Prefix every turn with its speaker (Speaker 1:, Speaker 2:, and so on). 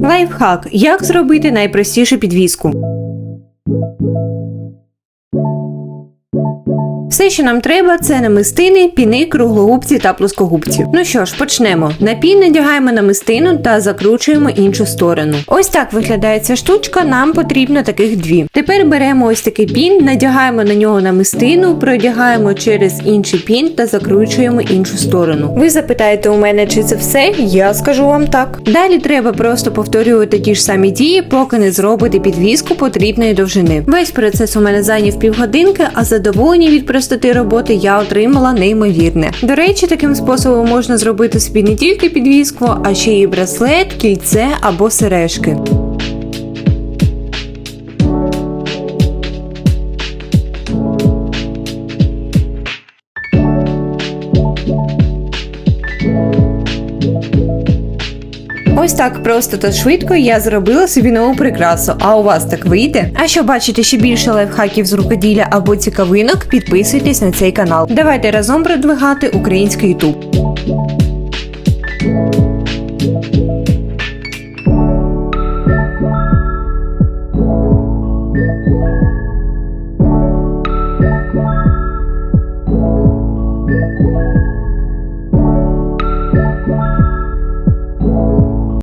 Speaker 1: Лайфхак. Як зробити найпростішу підвіску? Все, що нам треба, це намистини, піни, круглогубці та плоскогубці. Ну що ж, почнемо. На пін надягаємо намистину та закручуємо іншу сторону. Ось так виглядає ця штучка. Нам потрібно таких дві. Тепер беремо ось такий пін, надягаємо на нього намистину, продягаємо через інший пін та закручуємо іншу сторону. Ви запитаєте у мене, чи це все? Я скажу вам так. Далі треба просто повторювати ті ж самі дії, поки не зробите підвіску потрібної довжини. Весь процес у мене зайняв півгодинки, а задоволення від простоти роботи я отримала неймовірне. До речі, таким способом можна зробити собі не тільки підвіску, а ще й браслет, кільце або сережки. Ось так просто та швидко я зробила собі нову прикрасу, а у вас так вийде. А щоб бачити ще більше лайфхаків з рукоділля або цікавинок, підписуйтесь на цей канал. Давайте разом продвигати український ютуб. Thank you.